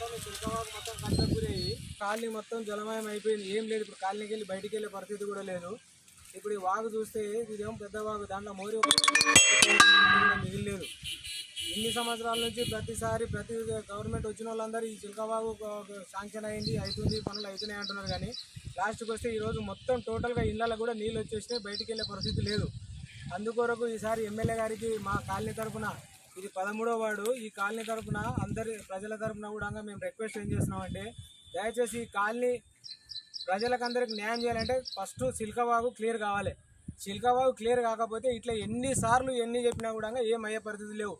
మొత్తం ఈ మొత్తం కట్టకు గురయ్యి కాలనీ మొత్తం జలమయం అయిపోయింది. ఏం లేదు ఇప్పుడు కాలనీకి వెళ్ళి బయటికి వెళ్ళే పరిస్థితి కూడా లేదు. ఇప్పుడు ఈ వాగు చూస్తే ఇదేం పెద్ద వాగు దాంట్లో మోరి ఒక మిగిలిలేదు. ఇన్ని సంవత్సరాల నుంచి ప్రతిసారి ప్రతి గవర్నమెంట్ వచ్చిన వాళ్ళందరూ ఈ చిలకవాగు శాంక్షన్ అయింది అవుతుంది పనులు అవుతున్నాయి అంటున్నారు. కానీ లాస్ట్కి వస్తే ఈరోజు మొత్తం టోటల్గా ఇళ్ళలో కూడా నీళ్ళు వచ్చేస్తే బయటికి వెళ్ళే పరిస్థితి లేదు. అందుకొరకు ఈసారి ఎమ్మెల్యే గారికి మా కాలనీ తరఫున ఇది పదమూడో వార్డు. ఈ కాలనీ తరఫున అందరి ప్రజల తరఫున కూడా మేము రిక్వెస్ట్ ఏం చేస్తున్నామంటే దయచేసి ఈ కాలనీ ప్రజలకందరికి న్యాయం చేయాలంటే ఫస్ట్ సిల్కవాగు క్లియర్ కావాలి. సిల్కవాగు క్లియర్ కాకపోతే ఇట్లా ఎన్నిసార్లు ఎన్ని చెప్పినా కూడా ఏం అయ్యే పరిస్థితి లేవు.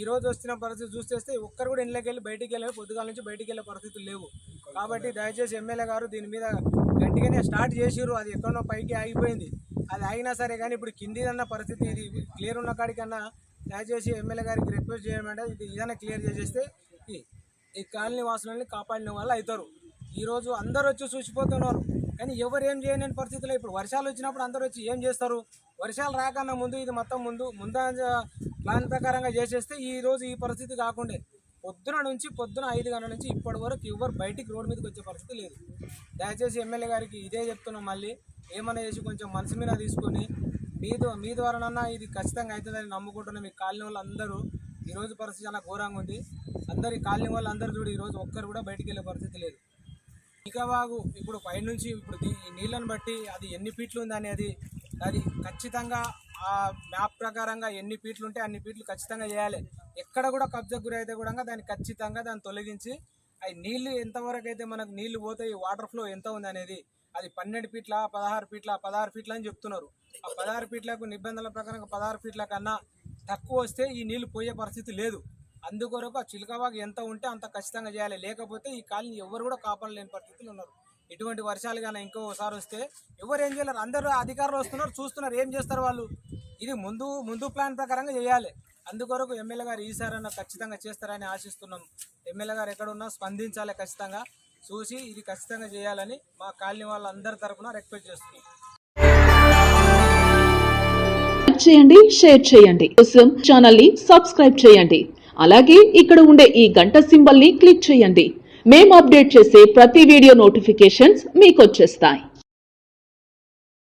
ఈ రోజు వస్తున్న పరిస్థితి చూస్తే ఒక్కరు కూడా ఇళ్ళకి వెళ్ళి బయటికి వెళ్ళి పొద్దుగాల నుంచి బయటికి వెళ్ళే పరిస్థితులు లేవు. కాబట్టి దయచేసి ఎమ్మెల్యే గారు దీని మీద గట్టిగానే స్టార్ట్ చేసిర్రు. అది ఎక్కడో పైకి ఆగిపోయింది. అది ఆగినా సరే కానీ ఇప్పుడు కింది అన్న పరిస్థితి ఇది. క్లియర్ ఉన్న కాడికన్నా దయచేసి ఎమ్మెల్యే గారికి రిక్వెస్ట్ చేయమంటే ఇది ఏదైనా క్లియర్ చేసేస్తే ఈ- ఈ కాలనీ వాసులని కాపాడిన వాళ్ళు అవుతారు. ఈరోజు అందరూ వచ్చి చూసిపోతున్నారు. కానీ ఎవరు ఏం చేయలేని పరిస్థితిలో ఇప్పుడు వర్షాలు వచ్చినప్పుడు అందరూ వచ్చి ఏం చేస్తారు? వర్షాలు రాకన్నా ముందు ఇది మొత్తం ముందు ముందంజ ప్లాన్ ప్రకారంగా చేసేస్తే ఈరోజు ఈ పరిస్థితి కాకుండా. పొద్దున నుంచి పొద్దున ఐదు గంటల నుంచి ఇప్పటి వరకు ఎవరు బయటికి రోడ్డు మీదకి వచ్చే పరిస్థితి లేదు. దయచేసి ఎమ్మెల్యే గారికి ఇదే చెప్తున్నాం మళ్ళీ. ఏమైనా చేసి కొంచెం మనసు మీద తీసుకొని మీ మీ ద్వారానన్నా ఇది ఖచ్చితంగా అవుతుందని నమ్ముకుంటున్నాం మీ కాలనీ వాళ్ళందరూ ఈరోజు పరిస్థితి చాలా ఘోరంగా ఉంది. అందరి కాలనీ వాళ్ళందరూ చూడు ఈరోజు ఒక్కరు కూడా బయటికి వెళ్ళే పరిస్థితి లేదు. ఇకవాగు ఇప్పుడు పైనుంచి ఇప్పుడు ఈ నీళ్ళని బట్టి అది ఎన్ని ఫీట్లు ఉంది అనేది అది ఖచ్చితంగా ఆ మ్యాప్ ప్రకారంగా ఎన్ని ఫీట్లు ఉంటే అన్ని ఫీట్లు ఖచ్చితంగా చేయాలి. ఎక్కడ కూడా కబ్జా గురి అయితే కూడా దాన్ని ఖచ్చితంగా దాన్ని తొలగించి అవి నీళ్ళు ఎంతవరకు అయితే మనకు నీళ్ళు పోతాయి వాటర్ ఫ్లో ఎంత ఉంది అనేది అది పన్నెండు ఫీట్ల పదహారు ఫీట్ల పదహారు ఫీట్ల అని చెప్తున్నారు. ఆ పదహారు ఫీట్లకు నిబంధనల ప్రకారం పదహారు ఫీట్ల కన్నా తక్కువ వస్తే ఈ నీళ్ళు పోయే పరిస్థితి లేదు. అందుకొరకు ఆ చిలకబాగు ఎంత ఉంటే అంత ఖచ్చితంగా చేయాలి. లేకపోతే ఈ కాలనీ ఎవరు కూడా కాపాడలేని పరిస్థితులు ఉన్నారు. ఇటువంటి వర్షాలు కానీ ఇంకోసారి వస్తే ఎవరు ఏం చేయలేరు. అందరూ అధికారులు వస్తున్నారు చూస్తున్నారు. ఏం చేస్తారు వాళ్ళు? ఇది ముందు ముందు ప్లాన్ ప్రకారంగా చేయాలి. అందుకొరకు ఎమ్మెల్యే గారు ఈసారైనా ఖచ్చితంగా చేస్తారని ఆశిస్తున్నాం. ఎమ్మెల్యే గారు ఎక్కడున్నా స్పందించాలి ఖచ్చితంగా. చూసి ఇది ఖచ్చితంగా చేయాలని మా కాలనీ వాళ్ళందరి తరపున రిక్వెస్ట్ చేస్తున్నాం. చేయండి షేర్ చేయండి. కోసం ఛానల్ని సబ్స్క్రైబ్ చేయండి. అలాగే ఇక్కడ ఉండే ఈ గంట సింబల్ని క్లిక్ చేయండి. మేము అప్డేట్ చేసే ప్రతి వీడియో నోటిఫికేషన్స్ మీకు వచ్చేస్తాయి.